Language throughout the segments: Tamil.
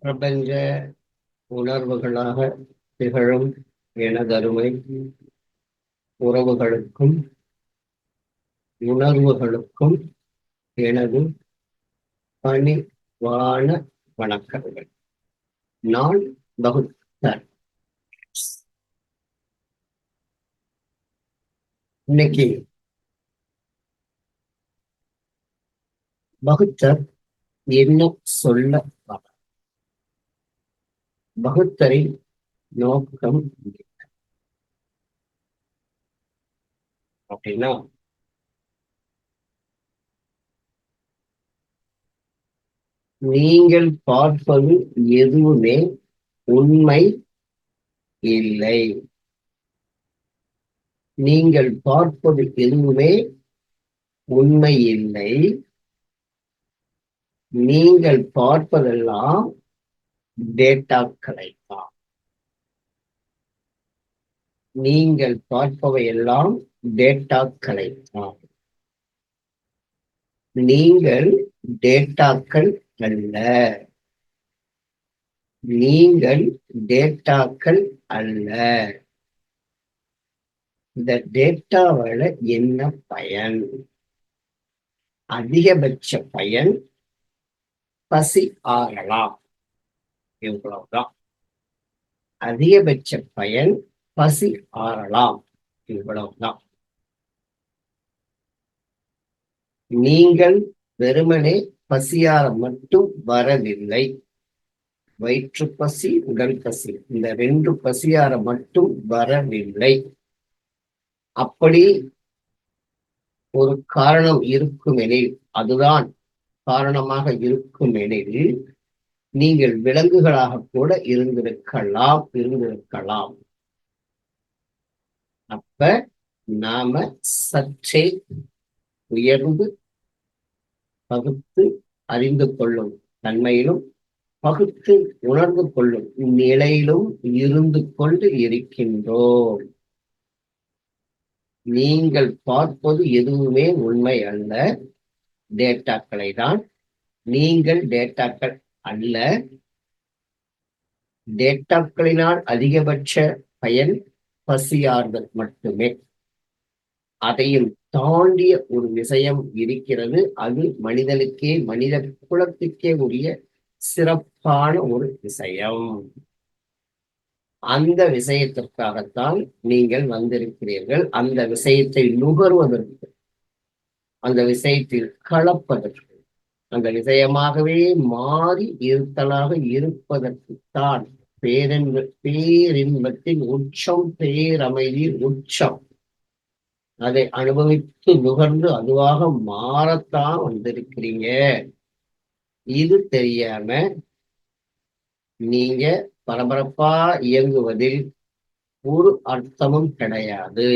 பிரபஞ்ச உணர்வுகளாக திகழும் எனதருமை உறவுகளுக்கும் உணர்வுகளுக்கும் எனது பணிவான வணக்கங்கள். நான் பகுத்தர். இன்னைக்கு பகுத்தர் என்ன சொல்ல வர பகுத்தரின் நோக்கம் அப்படின்னா நீங்கள் பார்ப்பது எதுவுமே உண்மை இல்லை. நீங்கள் பார்ப்பது எதுவுமே உண்மை இல்லை. நீங்கள் பார்ப்பதெல்லாம் டேட்டாக்களை தான் நீங்கள் பார்ப்பவை எல்லாம் டேட்டாக்களை தான் நீங்கள் டேட்டாக்கள் அல்ல. நீங்கள் டேட்டாக்கள் அல்ல. இந்த டேட்டாவால என்ன பயன்? அதிகபட்ச பயன் பசி ஆறலாம். இவ்வளவுதான். அதிகபட்ச பயன் பசி ஆறலாம். இவ்வளவுதான். நீங்கள் வெறுமனே பசியார மட்டும் வரவில்லை. வயிற்று பசி உடல் பசி இந்த ரெண்டு பசியார மட்டும் வரவில்லை. அப்படி ஒரு காரணம் இருக்குமெனில் அதுதான் காரணமாக இருக்குமெனில் நீங்கள் விலங்குகளாக கூட இருந்திருக்கலாம் இருந்திருக்கலாம். அப்ப நாம சற்றே உயர்ந்து பகுத்து அறிந்து கொள்ளும் தன்மையிலும் பகுத்து உணர்ந்து கொள்ளும் நிலையிலும் இருந்து கொண்டு இருக்கின்றோம். நீங்கள் பார்ப்பது எதுவுமே உண்மை அல்ல. டேட்டாக்களை தான் நீங்கள் டேட்டாக்கள் அல்ல. டேட்டாக்களினால் அதிகபட்ச பயன் பசியார்தல் மட்டுமே. அதையும் தாண்டிய ஒரு விஷயம் இருக்கிறது. அது மனிதனுக்கே மனித குலத்துக்கே உரிய சிறப்பான ஒரு விஷயம். அந்த விஷயத்திற்காகத்தான் நீங்கள் வந்திருக்கிறீர்கள். அந்த விஷயத்தை நுகர்வதற்கு அந்த விஷயத்தில் கலப்பதற்கு. அந்த விஷயமாகவே மாறி இருத்தலாக இருப்பதற்குத்தான் பேரின்ப பேரின்பத்தின் உச்சம் பேரமைதி உச்சம். அதை அனுபவித்து நுகர்ந்து அதுவாக மாறத்தான் வந்திருக்கிறீங்க. இது தெரியாம நீங்க பரபரப்பா இயங்குவதில் ஒரு அர்த்தமும் கிடையாது.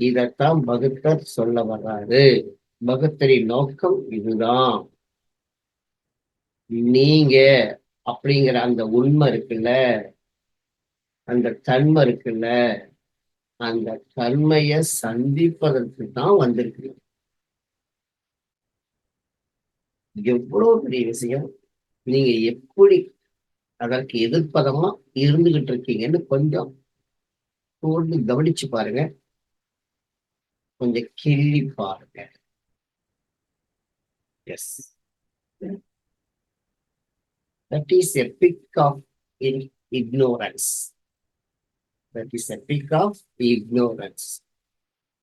இதத்தான் பகுத்தர் சொல்ல வர்றாரு. பகத்தரின் நோக்கம் இதுதான். நீங்க அப்படிங்கிற அந்த உண்மை இருக்குல்ல அந்த தன்மை இருக்குல்ல அந்த தன்மைய சந்திப்பதற்கு தான் வந்திருக்கு. எவ்வளவு பெரிய விஷயம்? நீங்க எப்படி அதற்கு எதிர்ப்பதமா இருந்துகிட்டு இருக்கீங்கன்னு கொஞ்சம் கூர்ந்து கவனிச்சு பாருங்க. கொஞ்சம் கிள்ளி பாருங்க. Yes. That is a a peak of ignorance. That is a peak of ignorance.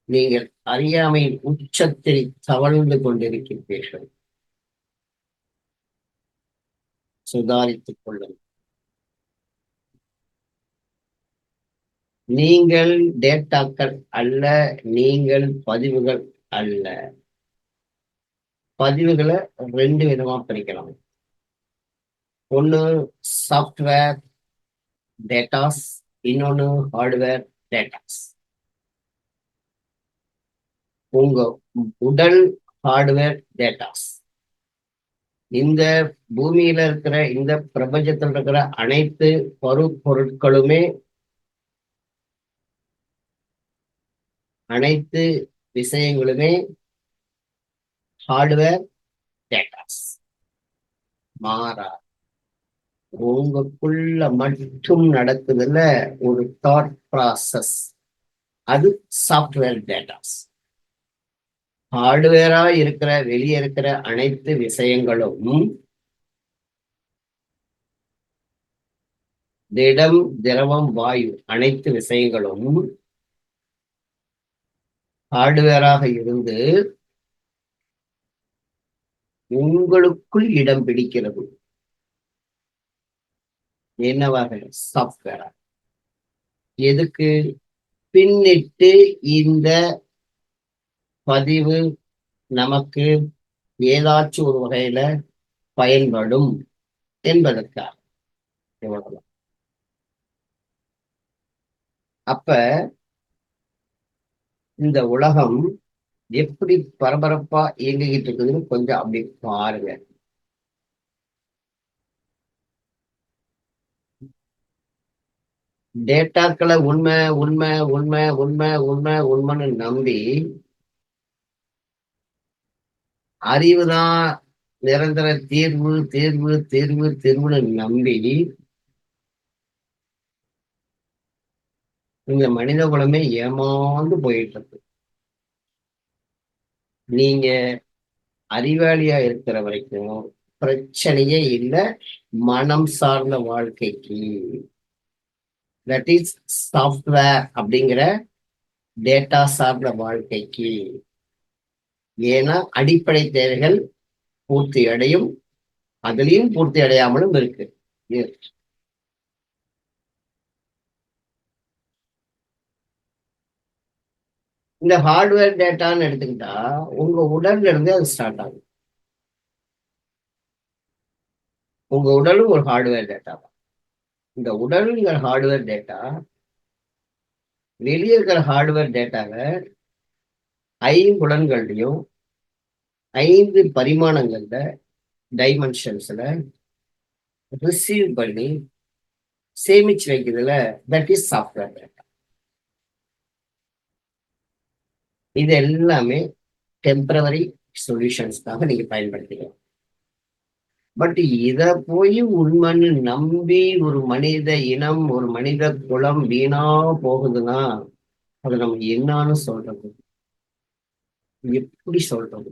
நீங்கள் அறியாமையின் உச்சத்தில் தவழ்ந்து கொண்டிருக்கின்றீர்கள் சுதாரித்துக் கொள்ளுங்கள் நீங்கள் டேட்டாக்கள் அல்ல நீங்கள் பதிவுகள் அல்ல பதிவுகளை ரெண்டு விதமா பிரிக்கலாம். ஒன்னு சாஃப்ட்வேர் டேட்டாஸ் இன்னொன்னு ஹார்ட்வேர் டேட்டாஸ் உங்க உடல் ஹார்ட்வேர் டேட்டாஸ் இந்த பூமியில இருக்கிற இந்த பிரபஞ்சத்தில் இருக்கிற அனைத்து பரு பொருட்களுமே அனைத்து விஷயங்களுமே ஹார்ட்வேர் டேட்டாஸ் மாறா. உங்களுக்குள்ள மட்டும் நடக்குதுல ஒரு தாட் ப்ராசஸ் அது சாஃப்ட்வேர் டேட்டாஸ் ஹார்ட்வேரா இருக்கிற வெளியே இருக்கிற அனைத்து விஷயங்களும் திடம் திரவம் வாயு அனைத்து விஷயங்களும் ஹார்ட்வேராக இருந்து உங்களுக்குள் இடம் பிடிக்கிறது. என்னவாக சாஃப்ட்வேரா எதுக்கு? பின்னிட்டு இந்த பதிவு நமக்கு ஏதாச்சும் ஒரு வகையில பயன்படும் என்பதற்காக. அப்ப இந்த உலகம் எப்படி பரபரப்பா இயங்கிக்கிட்டு இருக்குதுன்னு கொஞ்சம் அப்படி பாருங்க. டேட்டாக்களை உண்மை உண்மை உண்மை உண்மை உண்மை உண்மைன்னு நம்பி அறிவுதான் நிரந்தர தீர்வு தீர்வு தீர்வு தீர்வுன்னு நம்பி இந்த மனித குலமே ஏமாந்து போயிட்டு இருக்கு. நீங்க அறிவாளியா இருக்கிற வரைக்கும் பிரச்சனையே இல்லை மனம் சார்ந்த வாழ்க்கைக்கு. தட் இஸ் சாஃப்ட்வேர் அப்படிங்கிற டேட்டா சார்ந்த வாழ்க்கைக்கு. ஏன்னா அடிப்படை தேவைகள் பூர்த்தி அடையும். அதுலயும் பூர்த்தி அடையாமலும் இருக்கு. இந்த ஹார்ட்வேர் டேட்டான்னு எடுத்துக்கிட்டா உங்க உடல்ல இருந்து அது ஸ்டார்ட் ஆகும். உங்க உடலும் ஒரு ஹார்ட்வேர் டேட்டா தான். இந்த உடலுங்கிற ஹார்ட்வேர் டேட்டா வெளியே இருக்கிற ஹார்ட்வேர் டேட்டாவை ஐம்புலன்கள்லையும் ஐந்து பரிமாணங்கள்ல டைமென்ஷன்ஸ்ல ரிசீவ் பண்ணி சேமிச்சு வைக்கிறதுல தட் இஸ் சாஃப்ட்வேர் டேட்டா இது எல்லாமே டெம்பரவரி சொல்யூஷன்ஸ்க்காக நீங்க பயன்படுத்திக்கலாம். பட் இத போய் உண்மைன்னு நம்பி ஒரு மனித இனம் ஒரு மனித குலம் வீணா போகுதுன்னா அது நம்ம என்னன்னு சொல்றது? எப்படி சொல்றது?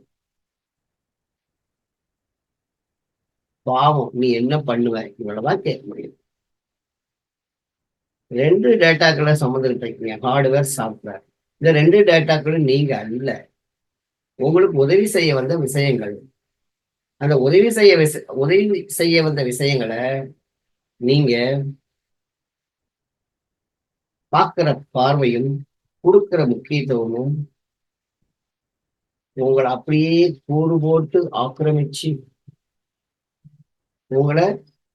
பாவம் நீ என்ன பண்ணுவ? இவ்வளவுதான் கேட்க முடியும். ரெண்டு டேட்டாக்களை சம்மந்திட்டு ஹார்ட்வேர் சாஃப்ட்வேர் இந்த ரெண்டு டேட்டாக்களும் நீங்க அல்ல. உங்களுக்கு உதவி செய்ய வந்த விஷயங்கள். அந்த உதவி செய்ய உதவி செய்ய வந்த விஷயங்களை நீங்க பார்க்கிற பார்வையும் கொடுக்கிற முக்கியத்துவமும் உங்களை அப்படியே கூறு போட்டு ஆக்கிரமிச்சு உங்களை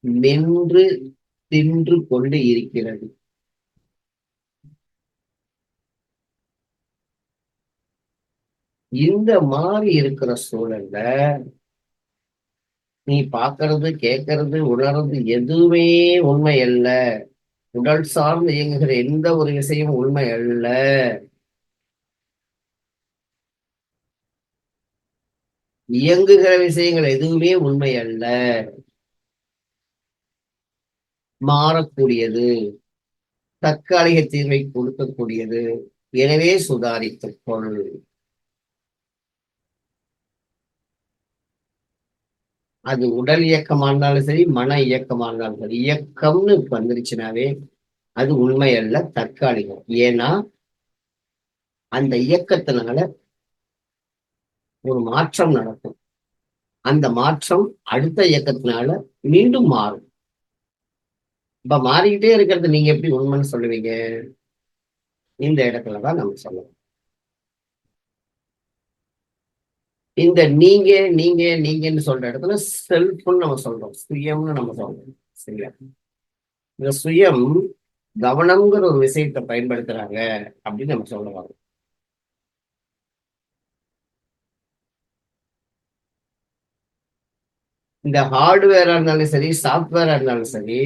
நின்று தின்று கொண்டு இருக்கிறது. இந்த மாதிரி இருக்கிற சூழல்ல நீ பாக்குறது கேட்கறது உணர்றது எதுவுமே உண்மை அல்ல. உடல் சார்ந்து இயங்குகிற எந்த ஒரு விஷயமும் உண்மை அல்ல. இயங்குகிற விஷயங்கள் எதுவுமே உண்மை அல்ல. மாறக்கூடியது தற்காலிக தீர்வை கொடுக்கக்கூடியது. எனவே சுதாரித்துக் அது உடல் இயக்கமா இருந்தாலும் சரி மன இயக்கமா இருந்தாலும் சரி இயக்கம்னு வந்துருச்சுனாவே அது உண்மை அல்ல தற்காலிகம். ஏன்னா அந்த இயக்கத்தினால ஒரு மாற்றம் நடக்கும். அந்த மாற்றம் அடுத்த இயக்கத்தினால மீண்டும் மாறும். இப்ப மாறிக்கிட்டே இருக்கிறது நீங்க எப்படி உண்மைன்னு சொல்லுவீங்க? இந்த இடத்துலதான் நம்ம சொல்லணும். இந்த நீங்க நீங்க நீங்கன்னு சொல்ற இடத்துல செல்ஃப்னு நம்ம சொல்றோம். சுயம்னு நம்ம சொல்றோம். சரியா? இந்த சுயம் கவனம்ங்கிற ஒரு விஷயத்தை பயன்படுத்துறாங்க அப்படின்னு நம்ம சொல்லுவாங்க இந்த ஹார்ட்வேரா இருந்தாலும் சரி சாஃப்ட்வேரா இருந்தாலும் சரி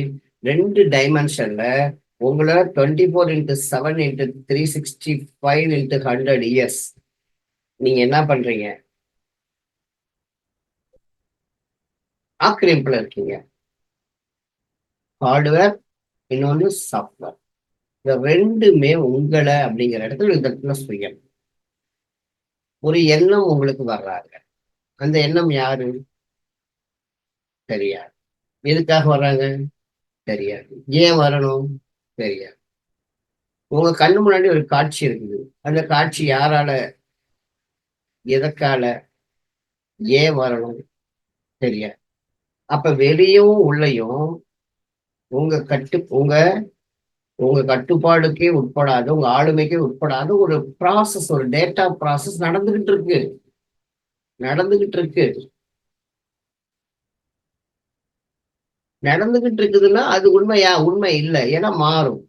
ரெண்டு டைமென்ஷன்ல உங்களை twenty four into seven into three sixty five into hundred years நீங்க என்ன பண்றீங்க? ஆக்கிரமிப்புல இருக்கீங்க. ஹார்ட்வேர் இன்னொன்னு சாஃப்ட்வேர் இந்த ரெண்டுமே உங்களை அப்படிங்கிற இடத்துல இந்த இடத்துல சுயம். ஒரு எண்ணம் உங்களுக்கு வர்றாங்க. அந்த எண்ணம் யாரு? தெரியாது. எதுக்காக வர்றாங்க? தெரியாது. ஏன் வரணும்? தெரியாது. உங்க கண்ணு முன்னாடி ஒரு காட்சி இருக்குது. அந்த காட்சி யாரால எதற்கால ஏன் வரணும்? தெரியாது. அப்ப வெளியும் உள்ளயும் உங்க கட்டு உங்க உங்க கட்டுப்பாடுக்கே உட்படாத உங்க ஆளுமைக்கே உட்படாத ஒரு ப்ராசஸ் ஒரு டேட்டா ப்ராசஸ் நடந்துகிட்டு இருக்கு. நடந்துகிட்டு இருக்கு. நடந்துகிட்டு இருக்குதுன்னா அது உண்மையா? உண்மை இல்லை. ஏன்னா மாறும்.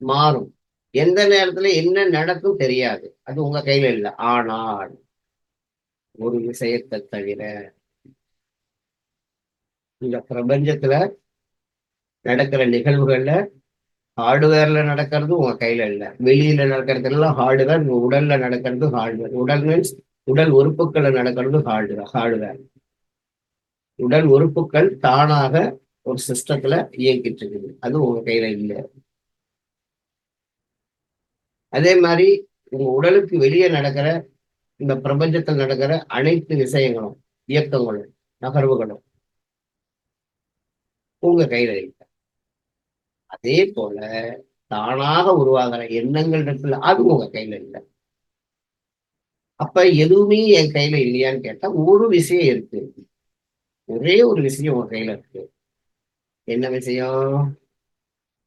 மாறும். எந்த நேரத்துல என்ன நடக்கும் தெரியாது. அது உங்க கையில இல்லை. ஆனால் ஒரு விஷயத்தை தவிர இந்த பிரபஞ்சத்துல நடக்கிற நிகழ்வுகள்ல ஹார்ட்வேர்ல நடக்கிறது உங்க கையில இல்ல. வெளியில நடக்கிறது எல்லாம் ஹார்டுவேர் உங்க உடல்ல நடக்கிறது ஹார்ட்வேர் உடல் மீன்ஸ் உடல் உறுப்புகள்ல நடக்கிறது ஹார்டுவேர் ஹார்ட்வேர் உடல் உறுப்புகள் தானாக ஒரு சிஸ்டத்துல இயக்கிட்டு இருக்குது. அது உங்க கையில இல்லை. அதே மாதிரி உங்க உடலுக்கு வெளியே நடக்கிற இந்த பிரபஞ்சத்தில் நடக்கிற அனைத்து விஷயங்களும் இயக்கங்களும் நகர்வுகளும் உங்க கையில இல்லை அதே போல தானாக உருவாகிற எண்ணங்கள் இருக்குல்ல அது உங்க கையில இல்லை. அப்ப எதுவுமே என் கையில இல்லையான்னு கேட்டா ஒரு விஷயம் இருக்கு. ஒரே ஒரு விஷயம் உங்க கையில இருக்கு. என்ன விஷயம்?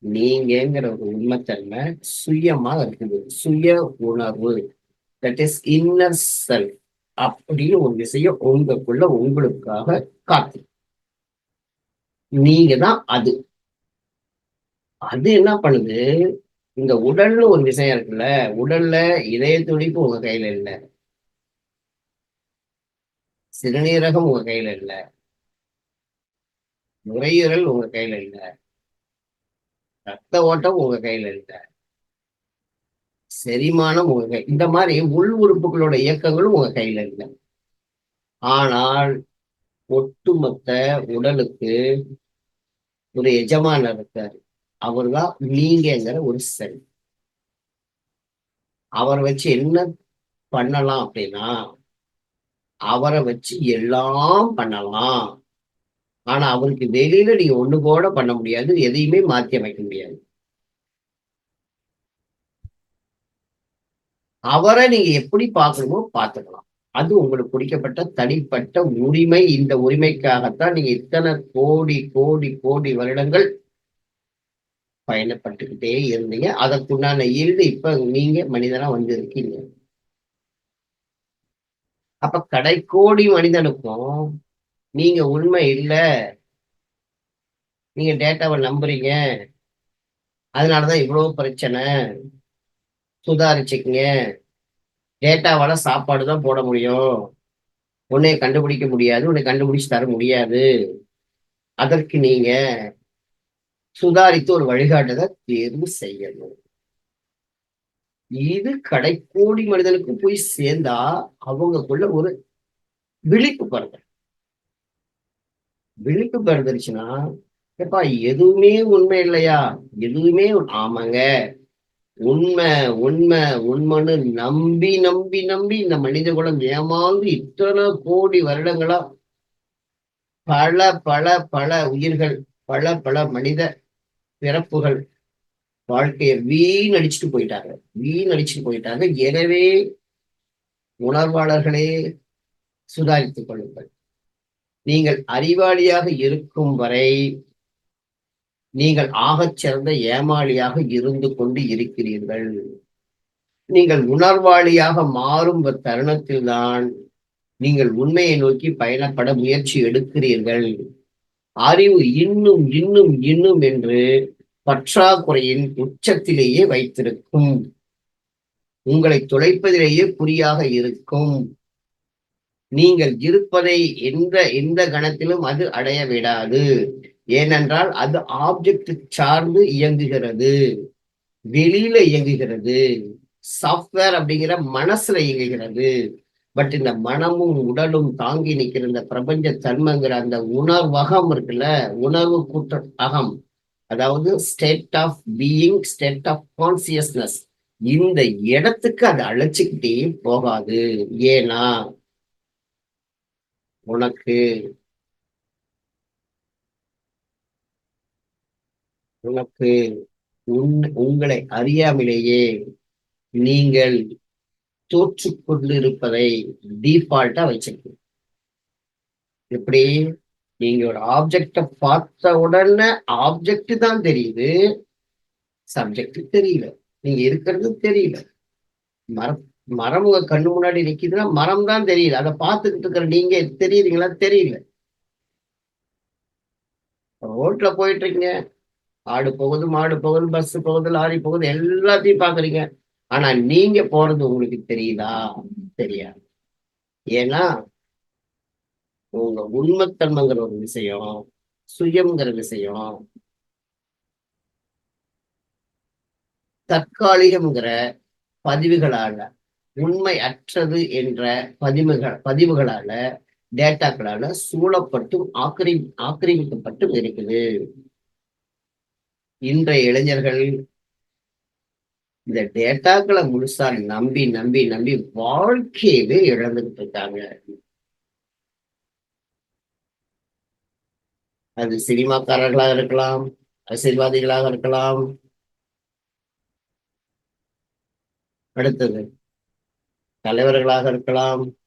நீங்கிற ஒரு உண்மைத்தன்மை சுயமா இருக்குது. சுய உணர்வு. தட் இஸ் இன்னர் செல்ஃப் அப்படின்னு ஒரு விஷயம் உங்களுக்குள்ள உங்களுக்காக காத்து. நீங்க தான் அது. அது என்ன பண்ணுது? இந்த உடல்னு ஒரு விஷயம் இருக்குல்ல உடல்ல இதய துடிப்பு உங்க கையில இல்ல. சிறுநீரகம் உங்க கையில இல்ல. நுரையீரல் உங்க கையில இல்ல. ரத்த ஓட்டம் உங்க கையில இல்ல. செரிமானம் உங்க கை இந்த மாதிரி உள் உறுப்புகளோட இயக்கங்களும் உங்க கையில இல்லை. ஆனால் ஒட்டுமொத்த உடலுக்கு ஒரு எஜமானர் இருக்காரு அவர் தான் நீங்கிற ஒரு செல். அவரை வச்சு என்ன பண்ணலாம் அப்படின்னா அவரை வச்சு எல்லாம் பண்ணலாம். ஆனா அவருக்கு வெளியில நீங்க ஒண்ணு கூட பண்ண முடியாது எதையுமே மாத்தி அமைக்க முடியாது. அவரை நீங்க எப்படி பார்க்கணுமோ பார்த்துக்கலாம். அது உங்களுக்கு குடிக்கப்பட்ட தனிப்பட்ட உரிமை. இந்த உரிமைக்காகத்தான் நீங்க இத்தனை கோடி கோடி கோடி வருடங்கள் பயணப்பட்டுக்கிட்டே இருந்தீங்க. அதற்குண்டான ஈடு இப்ப நீங்க மனிதனா வந்து இருக்கீங்க. அப்ப கடைக்கோடி மனிதனுக்கும் நீங்க உண்மை இல்ல. நீங்க டேட்டாவை நம்புறீங்க. அதனாலதான் இவ்வளவு பிரச்சனை. சுதாரிச்சுக்குங்க. டேட்டாவால சாப்பாடு தான் போட முடியும். உன்னை கண்டுபிடிக்க முடியாது. உன்னை கண்டுபிடிச்சு தர முடியாது. அதற்கு நீங்க சுதாரித்து ஒரு வழிகாட்டுதை தேர்வு செய்யணும். இது கடைக்கோடி மனிதனுக்கு போய் சேர்ந்தா அவங்களுக்குள்ள ஒரு விழிப்பு பிறகு விழிப்பு பிறந்துருச்சுன்னா எப்பா எதுவுமே உண்மை இல்லையா? எதுவுமே ஆமாங்க. உண்மை உண்மை உண்மைன்னு நம்பி நம்பி நம்பி இந்த மனித குலம் ஏமாந்து இத்தனை கோடி வருடங்களா பல பல பல உயிர்கள் பல பல மனித பிறப்புகள் வாழ்க்கையை வீண் அடிச்சுட்டு போயிட்டாங்க. வீணடிச்சுட்டு போயிட்டாங்க. எனவே உணர்வாளர்களே சுதாரித்துக் கொள்ளுங்கள். நீங்கள் அறிவாளியாக இருக்கும் வரை நீங்கள் ஆகச் சிறந்த ஏமாளியாக இருந்து கொண்டு இருக்கிறீர்கள். நீங்கள் உணர்வாளியாக மாறும் தருணத்தில்தான் நீங்கள் உண்மையை நோக்கி பயணப்பட முயற்சி எடுக்கிறீர்கள். அறிவு இன்னும் இன்னும் இன்னும் என்று பற்றாக்குறையின் உச்சத்திலேயே வைத்திருக்கும். உங்களை துளைப்பதிலேயே குறியாக இருக்கும். நீங்கள் இருப்பதை எந்த எந்த கணத்திலும் அது அடைய விடாது ஏனென்றால் அது ஆப்ஜெக்ட் சார்ந்து இயங்குகிறது. வெளியில இயங்குகிறது. சாஃப்ட்வேர் அப்படிங்கிற மனசுல இயங்குகிறது. பட் இந்த மனமும் உடலும் தாங்கி நிற்கிற இந்த பிரபஞ்ச தன்மைங்கிற அந்த உணர்வகம் இருக்குல்ல உணர்வு கூட்ட அகம். அதாவது state of being state of consciousness இந்த இடத்துக்கு அதை அழைச்சிக்கிட்டே போகாது. ஏன்னா உனக்கு உனக்கு உன் உங்களை அறியாமலேயே நீங்கள் தோற்று கொண்டிருப்பதை டிஃபால்ட்டா வச்சிருக்கு எப்படி? நீங்க ஒரு ஆப்ஜெக்ட பார்த்த உடனே ஆப்ஜெக்ட் தான் தெரியுது. சப்ஜெக்ட் தெரியல. நீங்க இருக்கிறது தெரியல. மரம் மரம் உங்க கண்ணு முன்னாடி நிக்குதுன்னா மரம் தான் தெரியல. அதை பார்த்துக்கிட்டு இருக்கிற நீங்க தெரியுறீங்களா? தெரியல. ரோட்ல போயிட்டு இருக்கீங்க. ஆடு போகுது மாடு போகுது பஸ் போகுது லாரி போகுது எல்லாத்தையும் பாக்குறீங்க ஆனா நீங்க போறது உங்களுக்கு தெரியுதா? தெரியாது. ஏன்னா உங்க உண்மைத்தன்மைங்கிற ஒரு விஷயம் சுயம்ங்கிற விஷயம் தற்காலிகம்ங்கிற பதிவுகளால உண்மை அற்றது என்ற பதிவுகள் பதிவுகளால டேட்டாக்களால சூழப்பட்டும் ஆக்கிரமி ஆக்கிரமிக்கப்பட்டும் இருக்குது. இன்றைய இளைஞர்கள் இந்த டேட்டாக்களை முழுசா நம்பி நம்பி நம்பி வாழ்க்கையவே இழந்துகிட்டு இருக்காங்க. அது சினிமாக்காரர்களாக இருக்கலாம் அரசியல்வாதிகளாக இருக்கலாம். அடுத்தது தலைவர்களாக இருக்கலாம்.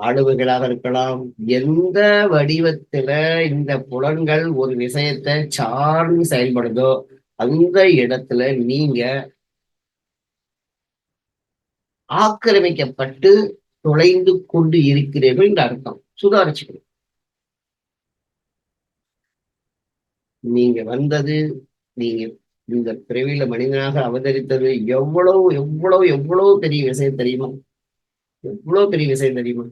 ஆளுமைகளாக இருக்கலாம். எந்த வடிவத்துல இந்த புலன்கள் ஒரு விஷயத்தை சார்ந்து செயல்படுதோ அந்த இடத்துல நீங்க ஆக்கிரமிக்கப்பட்டு தொலைந்து கொண்டு இருக்கிறீர்கள் என்று அர்த்தம். சுதாரிச்சுக்கணும். நீங்க வந்தது நீங்க இந்த பிறவியில மனிதனாக அவதரித்தது எவ்வளவு எவ்வளவு எவ்வளவு பெரிய விஷயம் தெரியுமா? எவ்வளவு பெரிய விஷயம் தெரியுமா?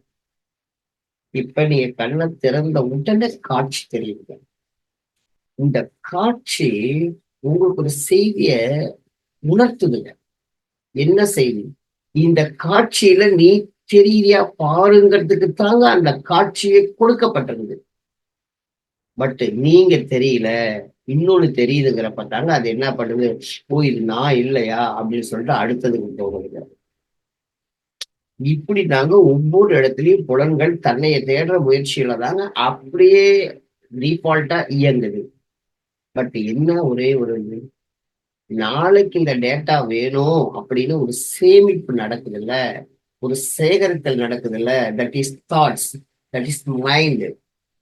இப்ப நீங்க கண்ணை திறந்த உடனே காட்சி தெரியுங்க. இந்த காட்சி உங்களுக்கு ஒரு செய்திய உணர்த்துதுங்க. என்ன செய்தி? இந்த காட்சியில நீ தெரியா பாருங்கிறதுக்கு தாங்க அந்த காட்சியை கொடுக்கப்பட்டிருந்தது பட் நீங்க தெரியல இன்னொன்னு தெரியுதுங்கிறப்ப தாங்க அது என்ன பண்ணுது? ஓ இது நான் இல்லையா? அப்படின்னு சொல்லிட்டு அடுத்ததுக்கு போகுதுங்க. இப்படி தாங்க ஒவ்வொரு இடத்துலயும் புலன்கள் தன்னைய தேடுற முயற்சியில தாங்க அப்படியே டிஃபால்ட்டா இயங்குது. பட் என்ன ஒரே ஒரு இது, நாளைக்கு இந்த டேட்டா வேணும் அப்படின்னு ஒரு சேமிப்பு நடக்குதுல்ல? ஒரு சேகரித்தல் நடக்குதுல்ல? That is thoughts that is mind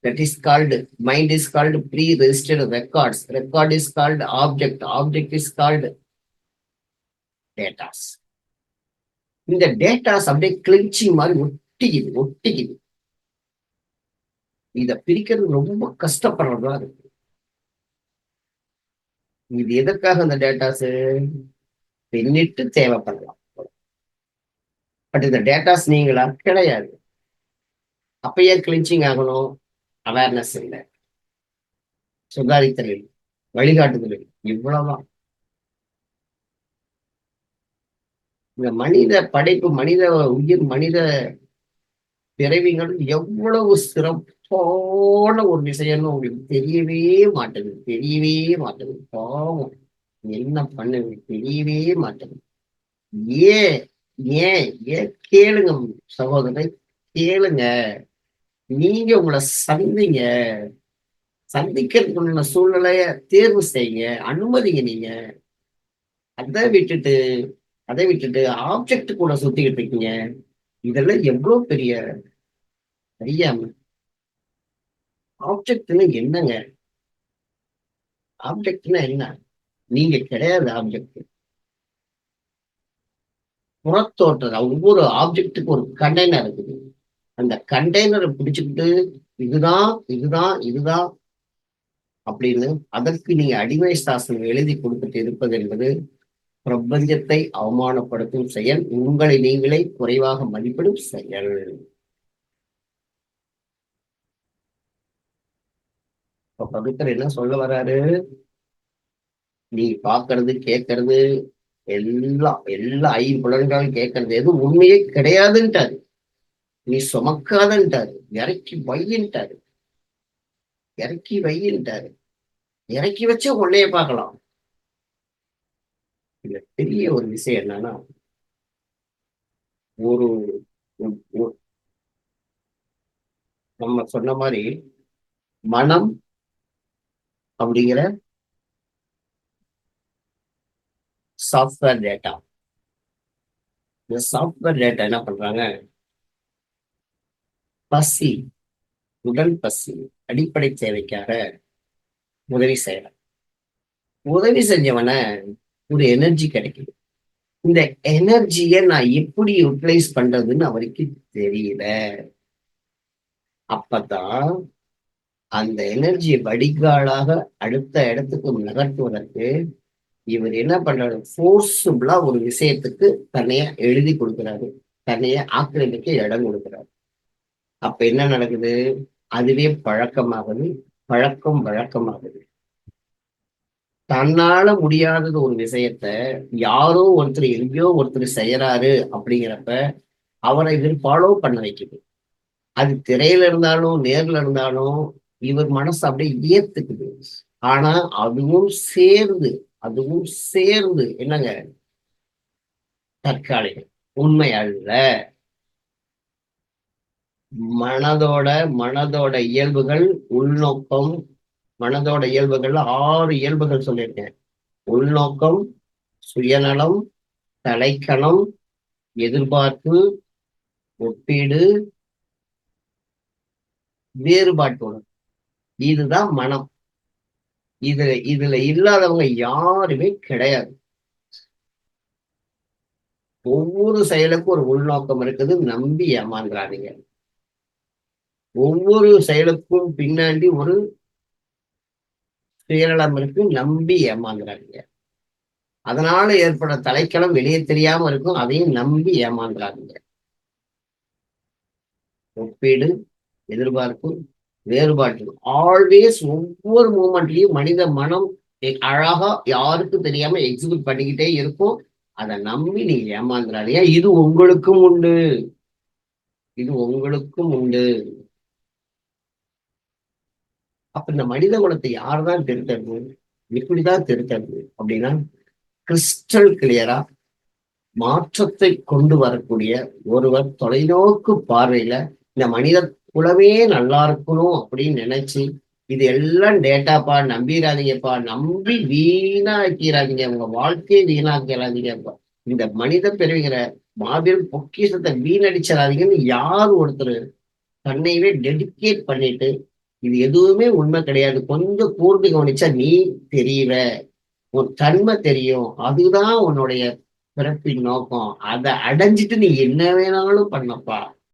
that is called mind is called pre registered records record is called object object is called datas இந்த டேட்டாஸ் அப்படியே கிளிச்சிங் மாதிரி ஒட்டிக்குது ஒட்டிக்குது. இத பிரிக்கிறது ரொம்ப கஷ்டப்படுறதா இருக்கு. இது எதற்காக அந்த டேட்டாஸ் பின்னிட்டு தேவைப்படலாம். பட் இந்த டேட்டாஸ் நீங்களா? கிடையாது. அப்ப ஏன் கிளிச்சிங் ஆகணும். அவேர்னஸ் இல்லை. சுதாரித்தல் இல்லை வழிகாட்டுதல் இல்லை இவ்வளவுதான். இந்த மனித படைப்பு மனித உயிர் மனித பிறவிகள் எவ்வளவு சிறப்பான ஒரு விஷயம்னு உங்களுக்கு தெரியவே மாட்டேங்குது தெரியவே மாட்டேங்குது பாவம். என்ன பண்ணுது? தெரியவே மாட்டேங்குது ஏன் ஏன் ஏன் கேளுங்க சகோதரரை கேளுங்க. நீங்க உங்களை சந்திங்க. சந்திக்கிறதுக்கு சூழ்நிலைய தேர்வு செய்யுங்க. அனுமதிங்க நீங்க. அதை விட்டுட்டு அதை விட்டுட்டு ஆப்ஜெக்ட் கூட சுத்திக்கிட்டு இருக்கீங்க. இதெல்லாம் எவ்வளவு பெரிய அறியாம. ஆப்ஜெக்ட்னா என்னங்க? ஆப்ஜெக்ட்னா என்ன? நீங்க கிடையாது ஆப்ஜெக்ட் புறத்தோற்ற ஒவ்வொரு ஆப்ஜெக்டுக்கு ஒரு கண்டெய்னர் இருக்குது. அந்த கண்டெய்னரை பிடிச்சுக்கிட்டு இதுதான் இதுதான் இதுதான் அப்படின்னு அதற்கு நீங்க அடிமை சாசனம் எழுதி கொடுத்துட்டு இருப்பது என்பது பிரபஞ்சத்தை அவமானப்படுத்தும் செயல் உங்களை நீங்களே குறைவாக மதிப்பிடும் செயல். இப்ப பவித்தர் என்ன சொல்ல வர்றாரு நீ பாக்குறது கேட்கறது எல்லாம் எல்லா ஐம்புலன்களும் கேட்கறது எதுவும் உண்மையே கிடையாதுன்ட்டாரு. நீ சுமக்காதன்ட்டாரு. இறக்கி வையின்ட்டாரு. இறக்கி வையின்ட்டாரு. இறக்கி வச்சே உன்னைய பார்க்கலாம். இதுல பெரிய ஒரு விஷயம் என்னன்னா ஒரு நம்ம சொன்ன மாதிரி மனம் அப்படிங்கிற சாஃப்ட்வேர் டேட்டா இந்த சாஃப்ட்வேர் டேட்டா என்ன பண்றாங்க? பசி உடல் பசி அடிப்படை தேவைக்காக உதவி செய்யலாம் உதவி செஞ்சவனை ஒரு எனர்ஜி கிடைக்குது. இந்த எனர்ஜியை நான் எப்படி யூட்டிலைஸ் பண்றதுன்னு அவருக்கு தெரியல. அப்பதான் அந்த எனர்ஜியை வடிகாலாக அடுத்த இடத்துக்கு நகர்த்துவதற்கு இவர் என்ன பண்றாரு? ஃபோர்ஸபுளா ஒரு விஷயத்துக்கு தன்னைய எழுதி கொடுக்கிறாரு. தன்னைய ஆக்கிரமிக்க இடம் கொடுக்கிறாரு. அப்ப என்ன நடக்குது? அதுவே பழக்கமாகுது. பழக்கம் வழக்கமாகுது. தன்னால முடியாதது ஒரு விஷயத்த யாரோ ஒருத்தர் எங்கேயோ ஒருத்தர் செய்யறாரு அப்படிங்கிறப்ப அவரை இவர் ஃபாலோ பண்ண வைக்குது. அது திரையில இருந்தாலும் நேர்ல இருந்தாலும் இவர் மனசு அப்படியே ஏத்துக்குது. ஆனா அதுவும் சேர்ந்து அதுவும் சேர்ந்து என்னங்க? தற்காலிகம். உண்மை அல்ல. மனதோட மனதோட இயல்புகள் உள்நோக்கம் மனதோட இயல்புகள்ல ஆறு இயல்புகள் சொல்லியிருக்கேன். உள்நோக்கம் சுயநலம் தலைக்கணம் எதிர்பார்ப்பு ஒப்பீடு வேறுபாட்டோட. இதுதான் மனம். இதுல இதுல இல்லாதவங்க யாருமே கிடையாது. ஒவ்வொரு செயலுக்கும் ஒரு உள்நோக்கம் இருக்குது நம்பி ஏமாந்துறாதீங்க. ஒவ்வொரு செயலுக்கும் பின்னாடி ஒரு சுயநலம் இருக்கு நம்பி ஏமாந்துறாதீங்க. அதனால ஏற்பட தலைக்களம் வெளியே தெரியாம இருக்கும் அதையும் நம்பி ஏமாந்துறாதீங்க. ஒப்பீடு எதிர்பார்ப்பு வேறுபாட்டு ஆல்வேஸ் ஒவ்வொரு மூமெண்ட்லயும் மனித மனம் அழகா யாருக்கும் தெரியாம எக்ஸிக்யூட் பண்ணிக்கிட்டே இருக்கும். அதை நம்பி நீங்க ஏமாந்துடாதீங்க இது உங்களுக்கும் உண்டு. இது உங்களுக்கும் உண்டு. அப்ப இந்த மனித குலத்தை யார்தான் திருத்தது எப்படிதான் திருத்தறது. அப்படின்னா கிறிஸ்டல் கிளியரா மாற்றத்தை கொண்டு வரக்கூடிய ஒருவர் தொலைநோக்கு பார்வையில இந்த மனித குலமே நல்லா இருக்கணும் அப்படின்னு நினைச்சு இது எல்லாம் டேட்டாப்பா நம்பிடாதீங்கப்பா நம்பி வீணாக்கிறாதீங்க உங்க வாழ்க்கையை வீணாக்கிறாதீங்கப்பா இந்த மனித பிறவிகிற மாபெரும் பொக்கிஷத்தை வீணடிச்சிடாதீங்கன்னு யார் ஒருத்தர் தன்னையவே டெடிக்கேட் பண்ணிட்டு இது எதுவுமே உண்மை கிடையாது. கொஞ்சம் கூர்ந்து கவனிச்சா நீ தெரியல உன் தன்மை தெரியும். அதுதான் உன்னுடைய பிறப்பின் நோக்கம். அதை அடைஞ்சிட்டு நீ என்ன வேணாலும் பண்ணப்பா.